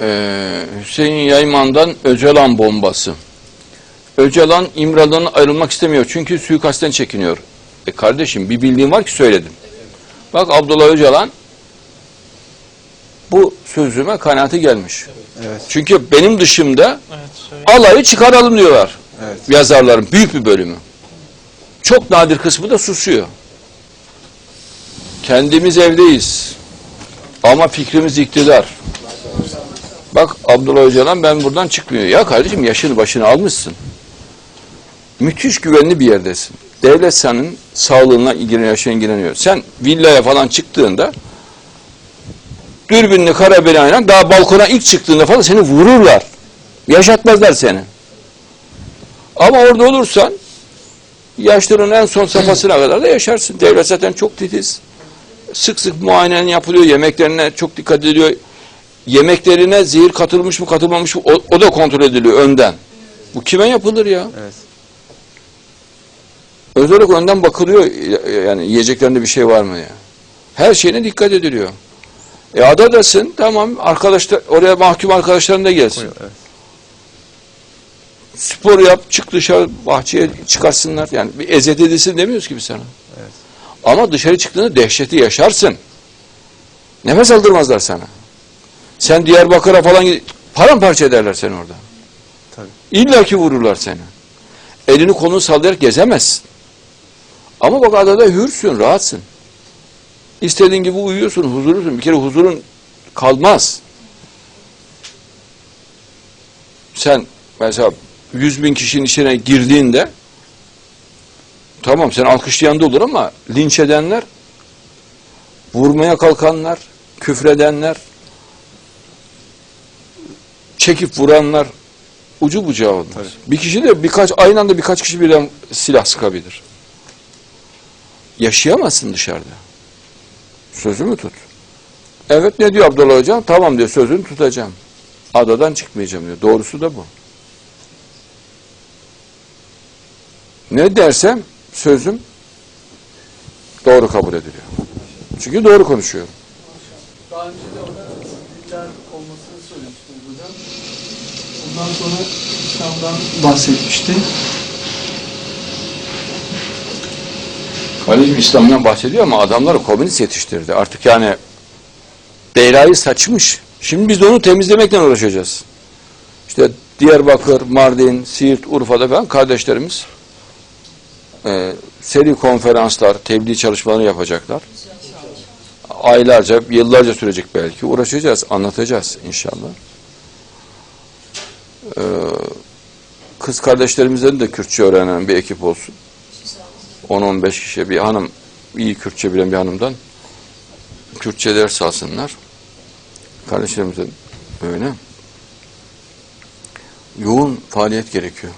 Ee, Hüseyin Yayman'dan Öcalan bombası. Öcalan İmralı'dan ayrılmak istemiyor çünkü suikastten çekiniyor. E kardeşim bir bildiğin var ki söyledim. Bak Abdullah Öcalan bu sözüme kanaati gelmiş. Evet. Çünkü benim dışımda Evet, söyle. alayı çıkaralım diyorlar Evet. yazarların büyük bir bölümü. Çok nadir kısmı da susuyor. Kendimiz evdeyiz. Ama fikrimiz iktidar. Bak Abdullah Öcalan ben buradan çıkmıyor. Ya kardeşim yaşını başını almışsın. Müthiş güvenli bir yerdesin. Devlet senin sağlığına ilgileniyor, yaşına ilgileniyor. Sen villaya falan çıktığında dürbünlü karabilayla daha balkona ilk çıktığında falan seni vururlar. Yaşatmazlar seni. Ama orada olursan yaşlının en son safhasına kadar da yaşarsın. Devlet zaten çok titiz. Sık sık muayenen yapılıyor. Yemeklerine çok dikkat ediliyor. Yemeklerine zehir katılmış mı katılmamış mı o, o da kontrol ediliyor önden. Bu kime yapılır ya? Evet. Özel olarak önden bakılıyor yani yiyeceklerinde bir şey var mı ya. Her şeyine dikkat ediliyor. E adadasın tamam arkadaşlar oraya mahkum arkadaşların da gelsin. Evet. Spor yap, çık dışarı bahçeye çıkarsınlar. Yani bir eziyet edilsin demiyoruz ki biz sana. Evet. Ama dışarı çıktığında dehşeti yaşarsın. Nefes aldırmazlar sana. Sen Diyarbakır'a falan gid- paramparça ederler seni orada. Tabii. İlla ki vururlar seni. Elini kolunu sallayarak gezemezsin. Ama bak adada hürsün, rahatsın. İstediğin gibi uyuyorsun, huzurlusun. Bir kere huzurun kalmaz. Sen mesela 100 bin kişinin içine girdiğinde tamam sen alkışlayan da olur ama linç edenler, vurmaya kalkanlar, küfredenler, çekip vuranlar ucu bucağı olmaz. Tabii. Bir kişi de birkaç aynı anda birkaç kişi birden silah sıkabilir. Yaşayamazsın dışarıda. Sözümü tut. Evet ne diyor Abdullah Hocam? Tamam diyor sözünü tutacağım. Adadan çıkmayacağım diyor. Doğrusu da bu. Ne dersem sözüm doğru kabul ediliyor. Çünkü doğru konuşuyorum. Daha önce lider olmasını söylemiştim hocam. Ondan sonra İslam'dan bahsetmişti. Kardeşim İslam'dan bahsediyor ama adamları komünist yetiştirdi. Artık yani belayı saçmış. Şimdi biz de onu temizlemekle uğraşacağız. İşte Diyarbakır, Mardin, Siirt, Urfa'da falan kardeşlerimiz e, seri konferanslar, tebliğ çalışmaları yapacaklar. Aylarca, yıllarca sürecek belki. Uğraşacağız, anlatacağız inşallah. Ee, kız kardeşlerimizden de Kürtçe öğrenen bir ekip olsun. 10-15 kişi bir hanım, iyi Kürtçe bilen bir hanımdan Kürtçe ders alsınlar. Kardeşlerimizden öyle. Yoğun faaliyet gerekiyor.